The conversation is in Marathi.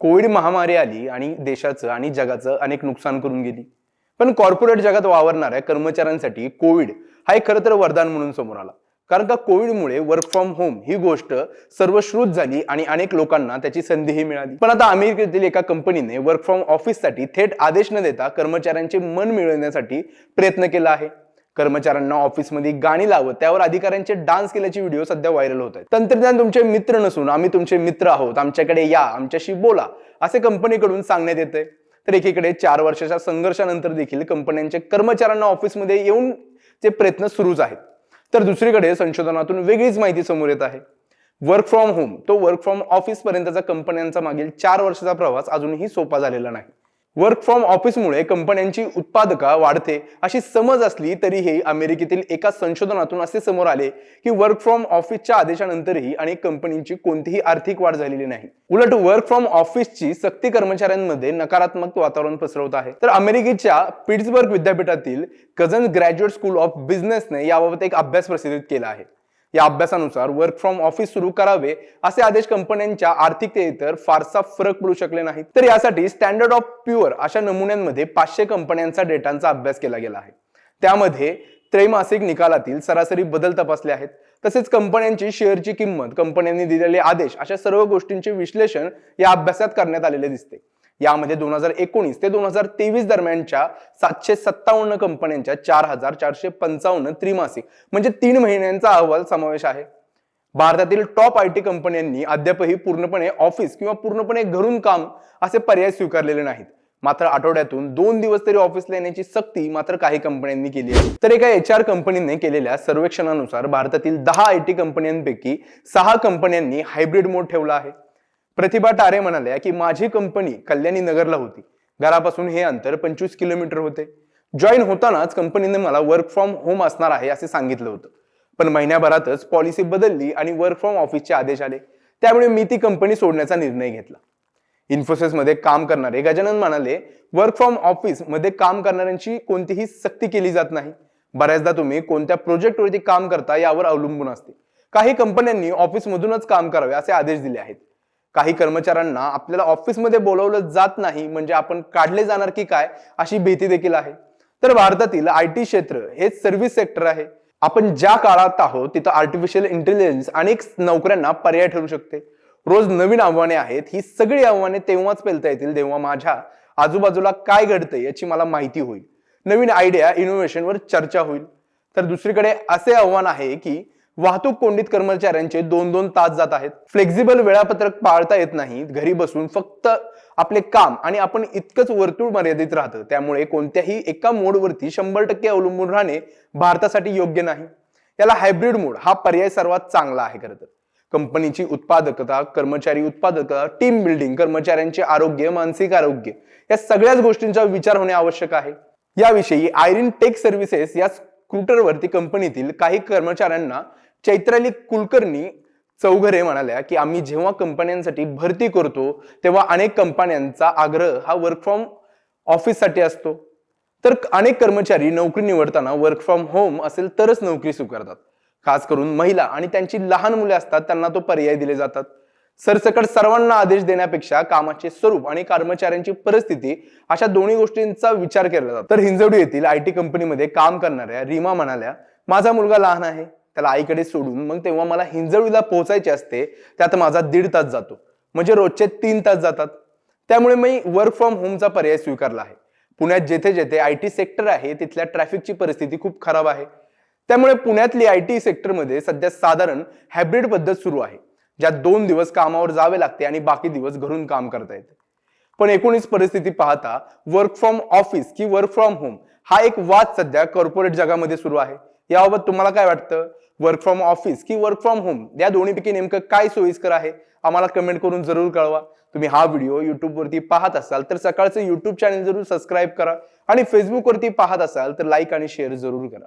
कोविड महामारी आली आणि देशाचं आणि जगाचं अनेक नुकसान करून गेली. पण कॉर्पोरेट जगात वावरणाऱ्या कर्मचाऱ्यांसाठी कोविड हा एक खरं तर वरदान म्हणून समोर आला. कारण का कोविडमुळे वर्क फ्रॉम होम ही गोष्ट सर्वश्रुत झाली आणि अनेक लोकांना त्याची संधीही मिळाली. पण आता अमेरिकेतील एका कंपनीने वर्क फ्रॉम ऑफिससाठी थेट आदेश न देता कर्मचाऱ्यांचे मन मिळवण्यासाठी प्रयत्न केला आहे. कर्मचाऱ्यांना ऑफिसमध्ये गाणी लावत त्यावर अधिकाऱ्यांचे डान्स केल्याचे व्हिडिओ सध्या व्हायरल होत आहेत. तंत्रज्ञान तुमचे मित्र नसून आम्ही तुमचे मित्र आहोत आमच्याकडे या आमच्याशी बोला असे कंपनीकडून सांगण्यात येते तर एकीकडे चार वर्षाच्या संघर्षानंतर देखील कंपन्यांचे कर्मचाऱ्यांना ऑफिसमध्ये येऊन ते प्रयत्न सुरूच आहेत. तर दुसरीकडे संशोधनातून वेगळीच माहिती समोर येत आहे. वर्क फ्रॉम होम तो वर्क फ्रॉम ऑफिस पर्यंतचा कंपन्यांचा मागील चार वर्षाचा प्रवास अजूनही सोपा झालेला नाही. वर्क फ्रॉम ऑफिसमुळे कंपन्यांची उत्पादका वाढते. अशी समज असली तरीही अमेरिकेतील एका संशोधनातून असे समोर आले की वर्क फ्रॉम ऑफिसच्या आदेशानंतरही अनेक कंपनींची कोणतीही आर्थिक वाढ झालेली नाही. उलट वर्क फ्रॉम ऑफिसची सक्ती कर्मचाऱ्यांमध्ये नकारात्मक वातावरण पसरवत आहे. तर अमेरिकेच्या पिट्सबर्ग विद्यापीठातील कझन ग्रॅज्युएट स्कूल ऑफ बिझनेसने याबाबत एक अभ्यास प्रसिद्ध केला आहे. या अभ्यासानुसार वर्क फ्रॉम ऑफिस सुरू करावे असे आदेश कंपन्यांच्या आर्थिकतेतर फारसा फरक पडू शकले नाही तर यासाठी स्टँडर्ड ऑफ प्युअर अशा नमुन्यांमध्ये पाचशे कंपन्यांचा डेटांचा अभ्यास केला गेला आहे. त्यामध्ये त्रैमासिक निकालातील सरासरी बदल तपासले आहेत. तसेच कंपन्यांची शेअरची किंमत कंपन्यांनी दिलेले आदेश अशा सर्व गोष्टींचे विश्लेषण या अभ्यासात करण्यात आलेले दिसते. यामध्ये दोन हजार एकोणीस ते दोन हजार तेवीस दरम्यानच्या सातशे सत्तावन्न कंपन्यांच्या चार हजार चारशे पंचावन्न त्रिमासिक म्हणजे तीन महिन्यांचा अहवाल समावेश आहे. भारतातील टॉप आय टी कंपन्यांनी अद्यापही पूर्णपणे ऑफिस किंवा पूर्णपणे घरून काम असे पर्याय स्वीकारलेले नाहीत. मात्र आठवड्यातून दोन दिवस तरी ऑफिसला येण्याची सक्ती मात्र काही कंपन्यांनी केली आहे. तर एका एच आर कंपनीने केलेल्या सर्वेक्षणानुसार भारतातील दहा आय टी कंपन्यांपैकी सहा कंपन्यांनी हायब्रिड मोड ठेवला आहे. प्रतिभा टारे म्हणाल्या की माझी कंपनी कल्याणी नगरला होती. घरापासून हे अंतर पंचवीस किलोमीटर होते. जॉईन होतानाच कंपनीने मला वर्क फ्रॉम होम असणार आहे असे सांगितलं होतं. पण महिन्याभरातच पॉलिसी बदलली आणि वर्क फ्रॉम ऑफिसचे आदेश आले. त्यामुळे मी ती कंपनी सोडण्याचा निर्णय घेतला. इन्फोसिसमध्ये काम करणारे गजानन म्हणाले वर्क फ्रॉम ऑफिसमध्ये काम करणाऱ्यांची कोणतीही सक्ती केली जात नाही. बऱ्याचदा तुम्ही कोणत्या प्रोजेक्टवरती काम करता यावर अवलंबून असते. काही कंपन्यांनी ऑफिस मधूनच काम करावे असे आदेश दिले आहेत. काही कर्मचाऱ्यांना आपल्याला ऑफिसमध्ये बोलवलं जात नाही म्हणजे आपण काढले जाणार की काय अशी भीती देखील आहे. तर भारतातील आय टी क्षेत्र हे सर्व्हिस सेक्टर आहे. आपण ज्या काळात आहोत तिथं आर्टिफिशियल इंटेलिजन्स अनेक नोकऱ्यांना पर्याय ठरू शकते. रोज नवीन आव्हाने आहेत ही सगळी आव्हाने तेव्हाच पेलता येतील तेव्हा माझ्या आजूबाजूला काय घडतंय याची मला माहिती होईल. नवीन आयडिया इनोव्हेशनवर चर्चा होईल. तर दुसरीकडे असे आव्हान आहे की वाहतूक कोंडीत कर्मचाऱ्यांचे दोन दोन तास जात आहेत. फ्लेक्झिबल वेळापत्रक पाळता येत नाही. घरी बसून फक्त आपले काम आणि आपण इतकंच वर्तुळ मर्यादित राहतं. त्यामुळे कोणत्याही एका मोडवरती शंभर टक्के अवलंबून राहणे भारतासाठी योग्य नाही. याला हायब्रिड मोड हा पर्याय सर्वात चांगला आहे खरं तर. कंपनीची उत्पादकता कर्मचारी उत्पादकता टीम बिल्डिंग कर्मचाऱ्यांचे आरोग्य मानसिक आरोग्य या सगळ्याच गोष्टींचा विचार होणे आवश्यक आहे. याविषयी आयरिन टेक सर्व्हिसेस या स्कूटरवरती कंपनीतील काही कर्मचाऱ्यांना चैत्राली कुलकर्णी चौघरे म्हणाल्या की आम्ही जेव्हा कंपन्यांसाठी भरती करतो तेव्हा अनेक कंपन्यांचा आग्रह हा वर्क फ्रॉम ऑफिससाठी असतो. तर अनेक कर्मचारी नोकरी निवडताना वर्क फ्रॉम होम असेल तरच नोकरी स्वीकारतात. खास करून महिला आणि त्यांची लहान मुले असतात त्यांना तो पर्याय दिले जातात. सरसकट सर्वांना आदेश देण्यापेक्षा कामाचे स्वरूप आणि कर्मचाऱ्यांची परिस्थिती अशा दोन्ही गोष्टींचा विचार केला जातो. तर हिंजवडी येथील आय टी कंपनीमध्ये काम करणाऱ्या रीमा म्हणाल्या माझा मुलगा लहान आहे त्याला आईकडे सोडून मग तेव्हा मला हिंजवडीला पोहोचायचे असते त्यात माझा दीड तास जातो. म्हणजे रोजचे तीन तास जातात. त्यामुळे मी वर्क फ्रॉम होमचा पर्याय स्वीकारला आहे. पुण्यात जेथे जेथे आय टी सेक्टर आहे तिथल्या ट्रॅफिकची परिस्थिती खूप खराब आहे. त्यामुळे पुण्यातली आय टी सेक्टरमध्ये सध्या साधारण हायब्रिड पद्धत सुरू आहे. ज्यात दोन दिवस कामावर जावे लागते आणि बाकी दिवस घरून काम करता येते. पण एकूणच परिस्थिती पाहता वर्क फ्रॉम ऑफिस की वर्क फ्रॉम होम हा एक वाद सध्या कॉर्पोरेट जगामध्ये सुरू आहे. याबाबत तुम्हाला काय वाटतं? वर्क फ्रॉम ऑफिस की वर्क फ्रॉम होम या दोन्हीपैकी नेमकं काय सोयीस्कर आहे? आम्हाला कमेंट करून जरूर कळवा. तुम्ही हा व्हिडिओ युट्यूबवरती पाहत असाल तर सकाळचं युट्यूब चॅनल जरूर सबस्क्राईब करा आणि फेसबुकवरती पाहत असाल तर लाईक आणि शेअर जरूर करा.